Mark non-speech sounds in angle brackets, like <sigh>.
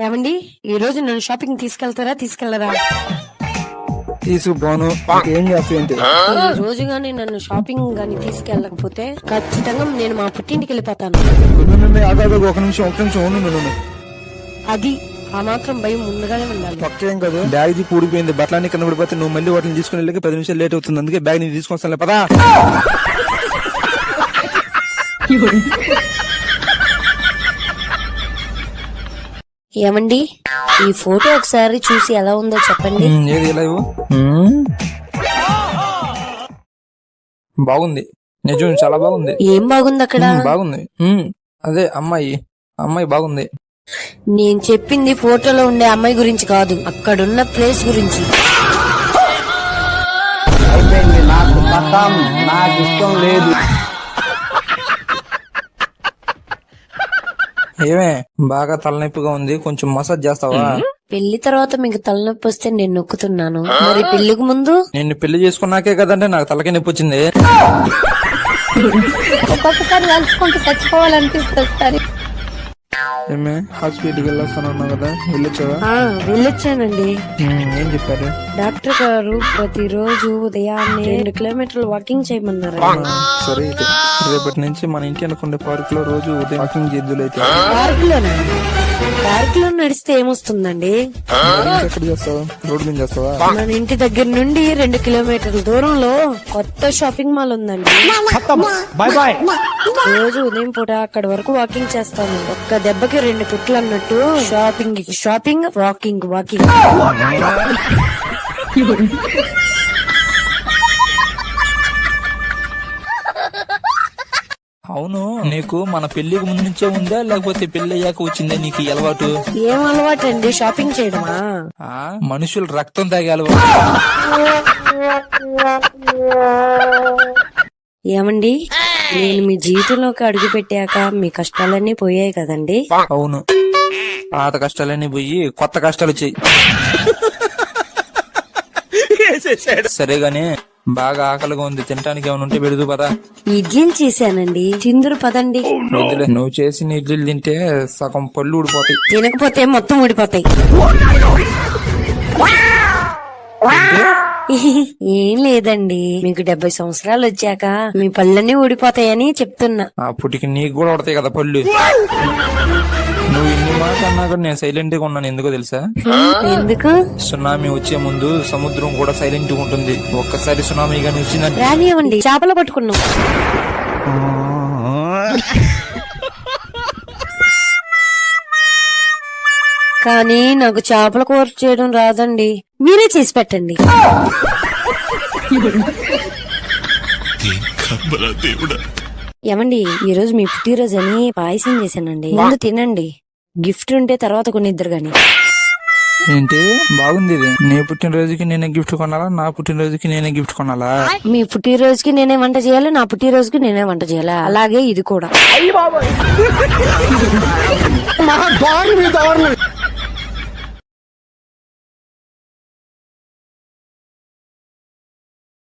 ఏమండి? ఈ రోజు నన్ను షాపింగ్ తీసుకెళ్తారా? తీసుకెళ్ళరా? తీసుకుపోను ఏం చేస్తాయంటే? ఈ రోజు గానీ నన్ను షాపింగ్ గానీ తీసుకెళ్ళకపోతే ఖచ్చితంగా నేను మా పుట్టింటికి వెళ్ళిపోతాను. ఆగాదు ఒక నిమిషం ఒక నిమిషం ఉండు నువ్వు నువ్వు. అది ఆ మాత్రం భయం ముందుగానే ఉండాలి. పక్కేం కాదు బ్యాగ్ పూడిపోయింది బట్టలన్నీ కింద పడిపోతే నువ్వు మళ్ళీ వాటిని తీసుకుని వెళ్ళి పది నిమిషాలు లేట్ అవుతుంది. అందుకే బ్యాగ్ని తీసుకొస్తాను పదా. <laughs> ఏమండి? ఈ ఫోటో ఒకసారి చూసి ఎలా ఉందో చెప్పండి. ఏది ఇవ్వు. బాగుంది. నిజం చాలా బాగుంది. ఏం బాగుంది అక్కడ? బాగుంది. ఉమ్, అదే అమ్మాయి. అమ్మాయి బాగుంది. నేను చెప్పింది ఫోటోలో ఉండే అమ్మాయి గురించి కాదు అక్కడున్న ప్లేస్ గురించి. అయిపోయింది. నాకు నాకు ఇష్టం లేదు. ఏమే బాగా తలనొప్పిగా ఉంది కొంచెం మసాజ్ చేస్తావా? పెళ్ళి తర్వాత మీకు తలనొప్పి వస్తే నేను నొక్కుతున్నాను. మరి పెళ్ళికి ముందు? నిన్ను పెళ్ళి చేసుకున్నాకే కదంటే నాకు తలకి నొప్పి వచ్చింది. ఒక్కొక్కసారి కలుసుకుంటూ చచ్చిపోవాలనిపిస్తుంది ఏమే? హాస్పిటల్కి వెళ్ళొస్తాను కదా వెళ్ళొచ్చావా? ఆ వెళ్ళొచ్చానండి. ఏం చెప్పారు? డాక్టర్ గారు ప్రతిరోజు ఉదయాన్నే రెండు కిలోమీటర్లు వాకింగ్ చేయమన్నారు. సరే అయితే. రేపటి నుంచి మన ఇంటి అనుకునే పార్క్లో రోజు ఉదయం వాకింగ్ చేద్దులు అయితే. పార్క్లోనే పార్క్లో నడిస్తే ఏమొస్తుందండి? మరి ఎక్కడ చేస్తావు? రోడ్డు మీద చేస్తావా? మన ఇంటి దగ్గర నుండి రెండు కిలోమీటర్ల దూరంలో కొత్త షాపింగ్ మాల్ ఉందండి. బాయ్ బాయ్ రోజు ఉదయం పూట అక్కడ వరకు వాకింగ్ చేస్తాను. ఒక్క దెబ్బకి రెండు కుట్లు అన్నట్టు. షాపింగ్కి షాపింగ్ వాకింగ్ వాకింగ్ అవును నీకు మన పెళ్ళికి ముందు నుంచే ఉందా? లేకపోతే పెళ్ళి అయ్యాక వచ్చిందా నీకు ఈ అలవాటు? ఏం అలవాటు అండి షాపింగ్ చేయడమా? ఆ మనుషులు రక్తం తాగే అలవాటు ఏమండి? నేను మీ జీవితంలోకి అడుగు పెట్టాక మీ కష్టాలన్నీ పోయాయి కదండి. అవును. పాత కష్టాలన్నీ పోయి కొత్త కష్టాలు వచ్చాయి. సరే గాని బాగా ఆకలిగా ఉంది. తినడానికి ఏమైనా ఉంటే పెడుతూ పదా. ఇడ్లీలు చేశానండి. చిందురు పదండి. వద్దులే నువ్వు చేసిన ఇడ్లీలు తింటే సగం పళ్ళు ఊడిపోతాయి. తినకపోతే మొత్తం ఊడిపోతాయి. ఏం లేదండి. మీకు డెబ్బై సంవత్సరాలు వచ్చాక మీ పళ్ళన్నీ ఊడిపోతాయని చెప్తున్నా. అప్పటికి నీకు కూడా పడతాయి కదా పళ్ళు. నువ్వు ఇన్ని మాటలు అన్నా కూడా నేను సైలెంట్గా ఉన్నాను. ఎందుకో తెలుసా? ఎందుకు? సునామీ వచ్చే ముందు సముద్రం కూడా సైలెంట్గా ఉంటుంది. ఒక్కసారి సునామీ గాని వచ్చిందంటే రానివ్వండి చేపలు పట్టుకున్నాం. కానీ నాకు చేపల కూర చేయడం రాదండి. మీరే చేసి పెట్టండి. ఏమండి ఈ రోజు మీ పుట్టినరోజు అని పాయసం చేశానండి. ముందు తినండి. గిఫ్ట్ ఉంటే తర్వాత కొనిద్దరు గాని. ఏంటి? బాగుంది ఇది. నీ పుట్టినరోజుకి నేనే గిఫ్ట్ కొనాలా? నా పుట్టినరోజుకి నేనే గిఫ్ట్ కొనాలా? మీ పుట్టినరోజుకి నేనే వంట చేయాలి? నా పుట్టినరోజుకి నేనే వంట చేయాలి? అలాగే ఇది కూడా.